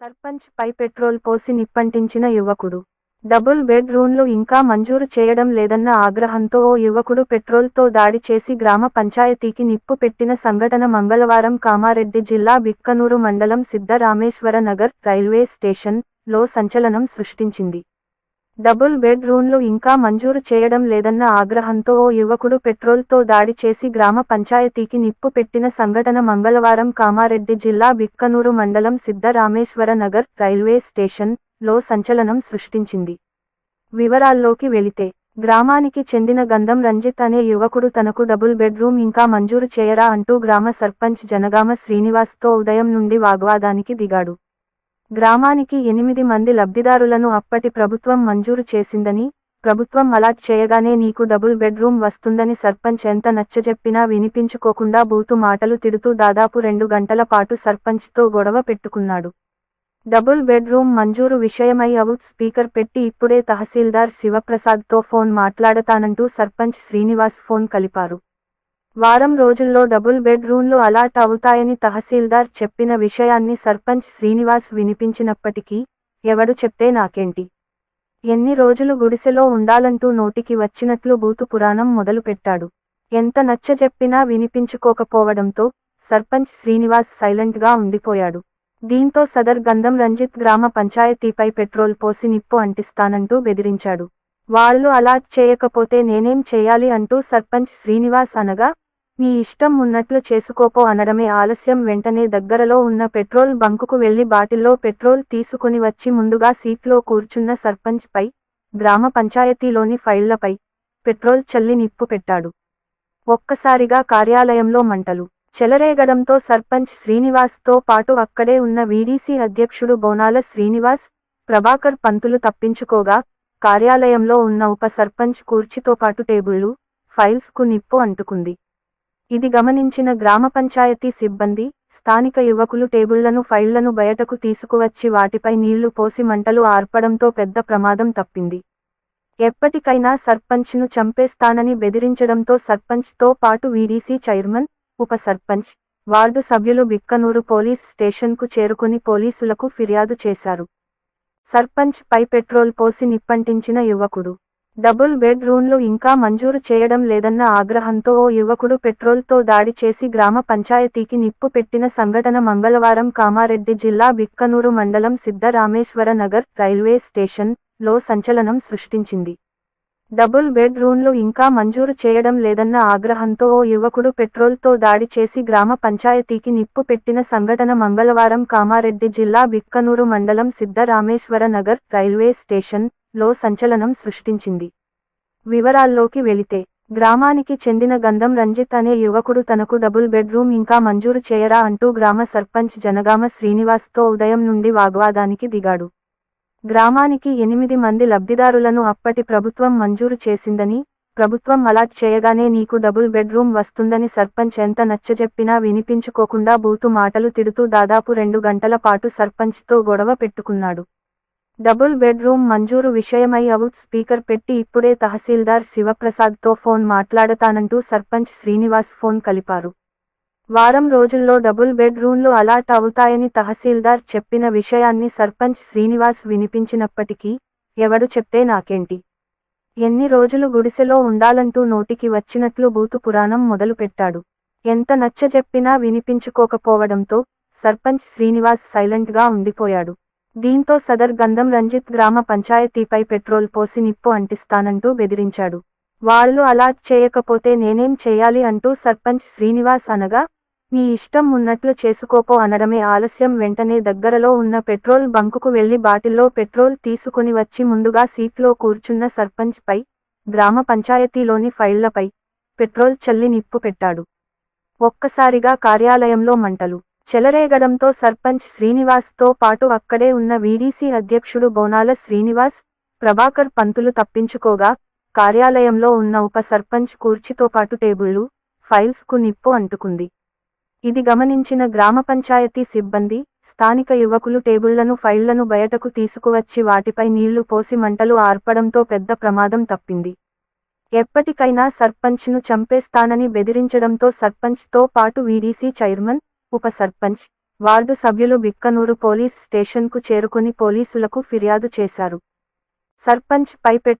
సర్పంచ్ పై petrol పోసి నిప్పంటించిన యువకుడు. Double bed రూమ్లు ఇంకా మంజూరు చేయడం లేదన్న ఆగ్రహంతో ఓ యువకుడు పెట్రోల్తో దాడి చేసి గ్రామ పంచాయతీకి నిప్పు పెట్టిన సంఘటన మంగళవారం కామారెడ్డి జిల్లా బిక్కనూరు మండలం సిద్ధరామేశ్వర నగర్ రైల్వే స్టేషన్లో సంచలనం సృష్టించింది. డబుల్ బెడ్ రూమ్లు ఇంకా మంజూరు చేయడం లేదన్న ఆగ్రహంతో ఓ యువకుడు పెట్రోల్తో దాడి చేసి గ్రామ పంచాయతీకి నిప్పు పెట్టిన సంఘటన మంగళవారం కామారెడ్డి జిల్లా బిక్కనూరు మండలం సిద్ధరామేశ్వర నగర్ రైల్వే స్టేషన్లో సంచలనం సృష్టించింది. వివరాల్లోకి వెళితే గ్రామానికి చెందిన గంధం రంజిత్ అనే యువకుడు తనకు డబుల్ బెడ్రూమ్ ఇంకా మంజూరు చేయరా అంటూ గ్రామ సర్పంచ్ జనగామ శ్రీనివాస్తో ఉదయం నుండి వాగ్వాదానికి దిగాడు. గ్రామానికి ఎనిమిది మంది లబ్ధిదారులను అప్పటి ప్రభుత్వం మంజూరు చేసిందని ప్రభుత్వం అలాట్ చేయగానే నీకు డబుల్ బెడ్రూమ్ వస్తుందని సర్పంచ్ ఎంత నచ్చజెప్పినా వినిపించుకోకుండా బూతు మాటలు తిడుతూ దాదాపు రెండు గంటల పాటు సర్పంచ్తో గొడవ పెట్టుకున్నాడు. డబుల్ బెడ్రూమ్ మంజూరు విషయమై అవుట్ స్పీకర్ పెట్టి ఇప్పుడే తహసీల్దార్ శివప్రసాద్తో ఫోన్ మాట్లాడతానంటూ సర్పంచ్ శ్రీనివాస్ ఫోన్ కలిపారు. వారం రోజుల్లో డబుల్ బెడ్రూమ్లు అలాట్ అవుతాయని తహసీల్దార్ చెప్పిన విషయాన్ని సర్పంచ్ శ్రీనివాస్ వినిపించినప్పటికీ ఎవడు చెప్తే నాకేంటి? ఎన్ని రోజులు గుడిసెలో ఉండాలంటూ నోటికి వచ్చినట్లు బూతు పురాణం మొదలుపెట్టాడు. ఎంత నచ్చజెప్పినా వినిపించుకోకపోవడంతో సర్పంచ్ శ్రీనివాస్ సైలెంట్గా ఉండిపోయాడు. దీంతో సదర్ గంధం రంజిత్ గ్రామ పంచాయతీపై పెట్రోల్ పోసి నిప్పు అంటిస్తానంటూ బెదిరించాడు. వాళ్ళు అలాట్ చేయకపోతే నేనేం చేయాలి అంటూ సర్పంచ్ శ్రీనివాస్ అనగా నీ ఇష్టం ఉన్నట్లు చేసుకోపో అనడమే ఆలస్యం. వెంటనే దగ్గరలో ఉన్న పెట్రోల్ బంకుకు వెళ్ళి బాటిల్లో పెట్రోల్ తీసుకుని వచ్చి ముందుగా సీట్లో కూర్చున్న సర్పంచ్ పై గ్రామ పంచాయతీలోని ఫైళ్ళపై పెట్రోల్ చల్లి నిప్పు పెట్టాడు. ఒక్కసారిగా కార్యాలయంలో మంటలు. చెలరేగడంతో సర్పంచ్ శ్రీనివాస్తో పాటు అక్కడే ఉన్న వీడీసీ అధ్యక్షుడు బోనాల శ్రీనివాస్ ప్రభాకర్ పంతులు తప్పించుకోగా కార్యాలయంలో ఉన్న ఉప సర్పంచ్ కూర్చితో పాటు టేబుళ్ళు ఫైల్స్కు నిప్పు అంటుకుంది. ఇది గమనించిన గ్రామ పంచాయతీ సిబ్బంది స్థానిక యువకులు టేబుళ్ళను ఫైళ్ళను బయటకు తీసుకువచ్చి వాటిపై నీళ్ళు పోసి మంటలు ఆర్పడంతో పెద్ద ప్రమాదం తప్పింది. ఎప్పటికైనా సర్పంచ్ను చంపేస్తానని బెదిరించడంతో సర్పంచ్తో పాటు వీడీసీ చైర్మన్ ఉప సర్పంచ్ వార్డు సభ్యులు బిక్కనూరు పోలీస్ స్టేషన్కు చేరుకుని పోలీసులకు ఫిర్యాదు చేశారు. సర్పంచ్ పై పెట్రోల్ పోసి నిప్పంటించిన యువకుడు డబుల్ బెడ్రూమ్లు ఇంకా మంజూరు చేయడం లేదన్న ఆగ్రహంతో ఓ యువకుడు పెట్రోల్తో దాడి చేసి గ్రామ పంచాయతీకి నిప్పు పెట్టిన సంఘటన మంగళవారం కామారెడ్డి జిల్లా బిక్కనూరు మండలం సిద్ధరామేశ్వర నగర్ రైల్వే స్టేషన్లో సంచలనం సృష్టించింది. డబుల్ బెడ్రూమ్లు ఇంకా మంజూరు చేయడం లేదన్న ఆగ్రహంతో ఓ యువకుడు పెట్రోల్తో దాడి చేసి గ్రామ పంచాయతీకి నిప్పు పెట్టిన సంఘటన మంగళవారం కామారెడ్డి జిల్లా బిక్కనూరు మండలం సిద్ధరామేశ్వర నగర్ రైల్వే స్టేషన్ లో సంచలనం సృష్టించింది. వివరాల్లోకి వెళితే గ్రామానికి చెందిన గంధం రంజిత్ అనే యువకుడు తనకు డబుల్ బెడ్రూమ్ ఇంకా మంజూరు చేయరా అంటూ గ్రామ సర్పంచ్ జనగామ శ్రీనివాస్తో ఉదయం నుండి వాగ్వాదానికి దిగాడు. గ్రామానికి ఎనిమిది మంది లబ్ధిదారులను అప్పటి ప్రభుత్వం మంజూరు చేసిందని ప్రభుత్వం అలాట్ చేయగానే నీకు డబుల్ బెడ్రూమ్ వస్తుందని సర్పంచ్ ఎంత నచ్చజెప్పినా వినిపించుకోకుండా బూతు మాటలు తిడుతూ దాదాపు రెండు గంటల పాటు సర్పంచ్తో గొడవ పెట్టుకున్నాడు. డబుల్ బెడ్రూమ్ మంజూరు విషయమై అవుట్ స్పీకర్ పెట్టి ఇప్పుడే తహసీల్దార్ శివప్రసాద్తో ఫోన్ మాట్లాడతానంటూ సర్పంచ్ శ్రీనివాస్ ఫోన్ కలిపారు. వారం రోజుల్లో డబుల్ బెడ్రూమ్లు అలాట్ అవుతాయని తహసీల్దార్ చెప్పిన విషయాన్ని సర్పంచ్ శ్రీనివాస్ వినిపించినప్పటికీ ఎవడు చెప్తే నాకేంటి? ఎన్ని రోజులు గుడిసెలో ఉండాలంటూ నోటికి వచ్చినట్లు బూతు పురాణం మొదలుపెట్టాడు. ఎంత నచ్చజెప్పినా వినిపించుకోకపోవడంతో సర్పంచ్ శ్రీనివాస్ సైలెంట్గా ఉండిపోయాడు. దీంతో సదర్ గంధం రంజిత్ గ్రామ పంచాయతీపై పెట్రోల్ పోసి నిప్పు అంటిస్తానంటూ బెదిరించాడు. వాళ్ళు అలాట్ చేయకపోతే నేనేం చేయాలి అంటూ సర్పంచ్ శ్రీనివాస్ అనగా నీ ఇష్టం ఉన్నట్లు చేసుకోపో అనడమే ఆలస్యం. వెంటనే దగ్గరలో ఉన్న పెట్రోల్ బంకుకు వెళ్ళి బాటిల్లో పెట్రోల్ తీసుకుని వచ్చి ముందుగా సీట్లో కూర్చున్న సర్పంచ్ పై గ్రామ పంచాయతీలోని ఫైళ్ళపై పెట్రోల్ చల్లి నిప్పు పెట్టాడు. ఒక్కసారిగా కార్యాలయంలో మంటలు. చెలరేగడంతో సర్పంచ్ శ్రీనివాస్తో పాటు అక్కడే ఉన్న వీడీసీ అధ్యక్షుడు బోనాల శ్రీనివాస్ ప్రభాకర్ పంతులు తప్పించుకోగా కార్యాలయంలో ఉన్న ఉప సర్పంచ్ కూర్చితో పాటు టేబుళ్ళు ఫైల్స్కు నిప్పు అంటుకుంది. ఇది గమనించిన గ్రామ పంచాయతీ సిబ్బంది స్థానిక యువకులు టేబుళ్ళను ఫైళ్ళను బయటకు తీసుకువచ్చి వాటిపై నీళ్ళు పోసి మంటలు ఆర్పడంతో పెద్ద ప్రమాదం తప్పింది. ఎప్పటికైనా సర్పంచ్ను చంపేస్తానని బెదిరించడంతో సర్పంచ్తో పాటు వీడీసీ చైర్మన్ ఉప సర్పంచ్ వార్డు సభ్యులు బిక్కనూరు పోలీస్ స్టేషన్కు చేరుకుని పోలీసులకు ఫిర్యాదు చేశారు. సర్పంచ్ పై పెట్